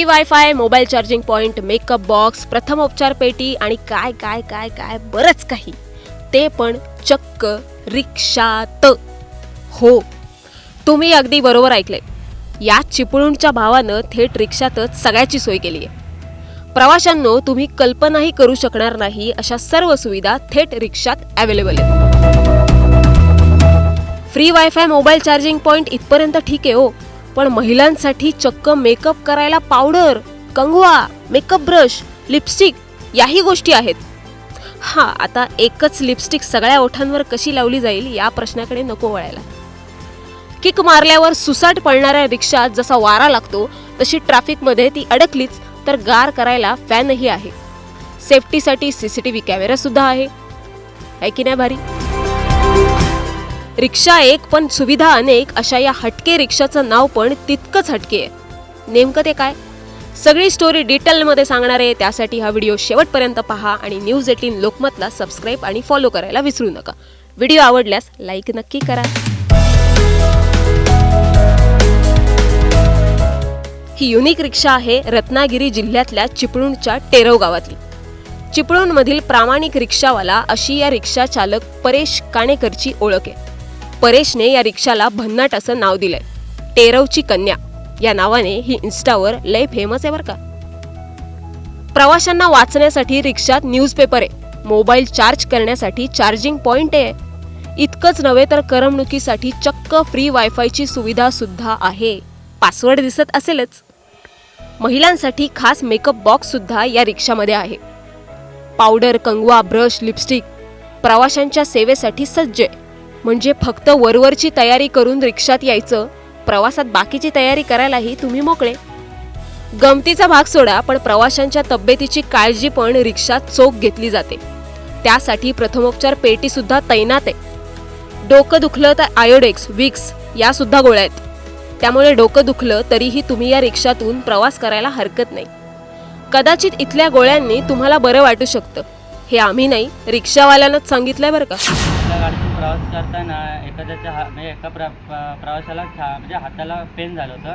Free wifi mobile charging point makeup box प्रथमोपचार पेटी आणि काय काय काय काय बरंच काही. ते पण चक्क रिक्षात. हो. तुम्ही अगदी बरोबर ऐकले या चिपळूणच्या भावानं थेट रिक्षातच सगळ्याची सोय केली आहे प्रवाशांनो तुम्ही कल्पनाही करू शकणार नाही अशा सर्व सुविधा थेट रिक्षात अवेलेबल आहेत. Free wifi mobile charging point इथपर्यंत ठीक आहे हो. पण महिलांसाठी चक्क मेकअप करायला पावडर कंगवा मेकअप ब्रश लिपस्टिक याही गोष्टी आहेत. हा आता एकच लिपस्टिक सगळ्या ओठांवर कशी लावली जाईल या प्रश्नाकडे नको वळायला. किक मारल्यावर सुसाट पळणाऱ्या रिक्षात जसा वारा लागतो तशी ट्रॅफिकमध्ये ती अडकलीच तर गार करायला फॅनही आहे. सेफ्टीसाठी सीसीटीव्ही कॅमेरा सुद्धा आहे. की नाही भारी. रिक्षा एक पण सुविधा अनेक अशा या हटके रिक्षाचं नाव पण तितकंच हटके आहे. नेमकं ते काय? सगळी स्टोरी डिटेलमध्ये सांगणार आहे त्यासाठी हा व्हिडिओ शेवटपर्यंत पहा आणि न्यूज एटीन लोकमतला सबस्क्राईब आणि फॉलो करायला विसरू नका. व्हिडिओ आवडल्यास लाईक नक्की करा. ही युनिक रिक्षा आहे रत्नागिरी जिल्ह्यातल्या चिपळूणच्या टेरव गावातली. चिपळूणमधील प्रामाणिक रिक्षावाला अशी या रिक्षा चालक परेश काणेकरची ओळख आहे. परेशने या रिक्षाला भन्नाट असं नाव दिलंय. टेरवची कन्या. या नावाने ही इन्स्टावर लय फेमस आहे बरं का. प्रवाशांना वाचण्यासाठी रिक्षात न्यूजपेपर आहे. मोबाईल चार्ज करण्यासाठी चार्जिंग पॉइंट आहे. इतकंच नव्हे तर करमणुकीसाठी चक्क फ्री वायफायची सुविधा सुद्धा आहे. पासवर्ड दिसत असेलच. महिलांसाठी खास मेकअप बॉक्स सुद्धा या रिक्षामध्ये आहे. पावडर कंगवा ब्रश लिपस्टिक प्रवाशांच्या सेवेसाठी सज्ज आहे. म्हणजे फक्त वरवरची तयारी करून रिक्षात यायचं प्रवासात बाकीची तयारी करायलाही तुम्ही मोकळे. गमतीचा भाग सोडा पण प्रवाशांच्या तब्येतीची काळजी पण रिक्षात चोख घेतली जाते. त्यासाठी प्रथमोपचार पेटी सुद्धा तैनात आहे. डोकं दुखलं तर आयोडेक्स विक्स या सुद्धा गोळ्या आहेत. त्यामुळे डोकं दुखलं तरीही तुम्ही या रिक्षातून प्रवास करायला हरकत नाही. कदाचित इथल्या गोळ्यांनी तुम्हाला बरं वाटू शकतं. हे आम्ही नाही रिक्षावाल्यानंच सांगितलंय बरं का. प्रवास करताना एखाद्याच्या हा म्हणजे एका प्र प्रवाशाला ठा म्हणजे हाताला पेन झालं होतं.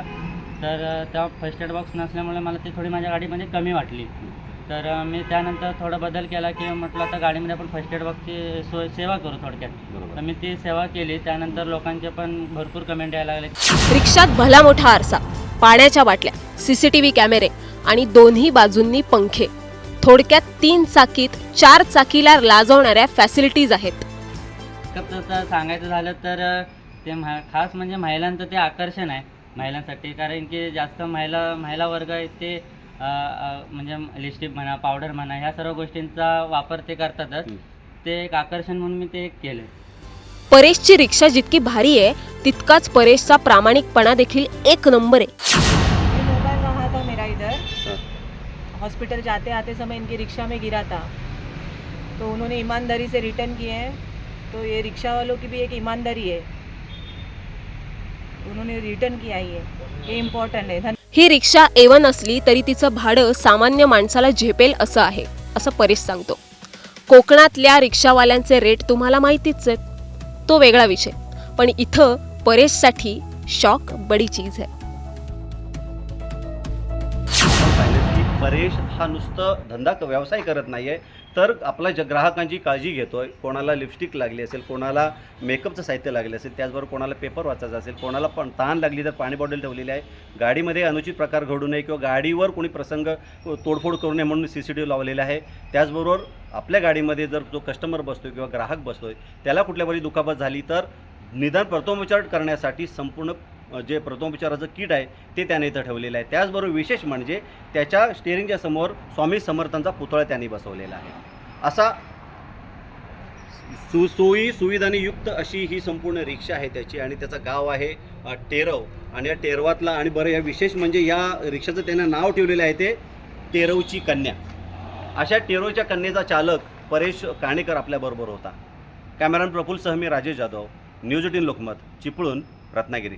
तर तेव्हा फर्स्ट एड बॉक्स नसल्यामुळे मला ती थोडी माझ्या गाडीमध्ये कमी वाटली. तर मी त्यानंतर थोडा बदल केला की म्हटलं आता गाडीमध्ये आपण फर्स्ट एड बॉक्सची सोय सेवा करू थोडक्यात. तर मी ती सेवा केली. त्यानंतर लोकांचे पण भरपूर कमेंट यायला लागले. रिक्षात भला मोठा आरसा. पाण्याच्या बाटल्या सीसीटीव्ही कॅमेरे आणि दोन्ही बाजूंनी पंखे. थोडक्यात तीन चाकीत चार चाकीला लाजवणाऱ्या फॅसिलिटीज आहेत. पिकअप तसं सांगायचं झालं तर ते म्हा खास म्हणजे महिलांचं ते आकर्षण आहे. महिलांसाठी कारण की जास्त महिला महिला वर्ग आहेत ते म्हणजे लिपस्टिक म्हणा पावडर म्हणा ह्या सर्व गोष्टींचा वापर ते करतातच. ते एक आकर्षण म्हणून मी ते एक केलं परेशची रिक्षा जितकी भारी आहे तितकाच परेशचा प्रामाणिकपणा देखील एक नंबर आहे. ये मोबाइल रहा था मेरा इधर. हॉस्पिटल जाते आते समय इनकी रिक्शा में गिरा था. तो उन्होंने ईमानदारी से रिटर्न किए हैं. तो ये रिक्शा वालों की भी एक ईमानदारी है। उन्होंने रिटर्न किया ही है ये इम्पॉर्टंट है। ही रिक्षा एवन असली तरी तिचं भाडं सामान्य माणसाला झेपेल असं आहे असं परेश सांगतो. कोकणातल्या रिक्षावाल्यांचे रेट तुम्हाला माहितीच आहेत. तो वेगळा विषय. पण इथं परेशसाठी शॉक बडी चीज आहे. परेश हा नुसतं धंदा व्यवसाय करत नाही आहे तर आपला ज ग्राहकांची काळजी घेतो आहे कोणाला लिपस्टिक लागली असेल कोणाला मेकअपचं साहित्य लागले असेल त्याचबरोबर कोणाला पेपर वाचायचा असेल कोणाला पण तहान लागली तर पाणी बॉटल ठेवलेली आहे. गाडीमध्ये अनुचित प्रकार घडू नये किंवा गाडीवर कोणी प्रसंग तोडफोड करू नये म्हणून सी सी टी व्ही लावलेला आहे. त्याचबरोबर आपल्या गाडीमध्ये जर जो कस्टमर बसतोय किंवा ग्राहक बसतोय त्याला कुठल्या दुखापत झाली तर निदान प्रथमोपचार करण्यासाठी संपूर्ण जे प्रथमोपचाराचं किट आहे ते त्याने इथं ठेवलेलं आहे. त्याचबरोबर विशेष म्हणजे त्याच्या स्टेअरिंगच्या समोर स्वामी समर्थांचा पुतळा त्यांनी बसवलेला आहे. असा सुसोयी सुविधाने युक्त अशी ही संपूर्ण रिक्षा आहे त्याची आणि त्याचं गाव आहे टेरव. आणि या टेरवातला आणि बरं या विशेष म्हणजे या रिक्षाचं त्यांना नाव ठेवलेलं आहे ते टेरवची कन्या. अशा टेरवच्या कन्येचा चालक परेश काणेकर आपल्याबरोबर होता. कॅमेरामॅन प्रफुल्ल सह मी Rajesh Jadhav. News eighteen Lokmat Chiplun Ratnagiri.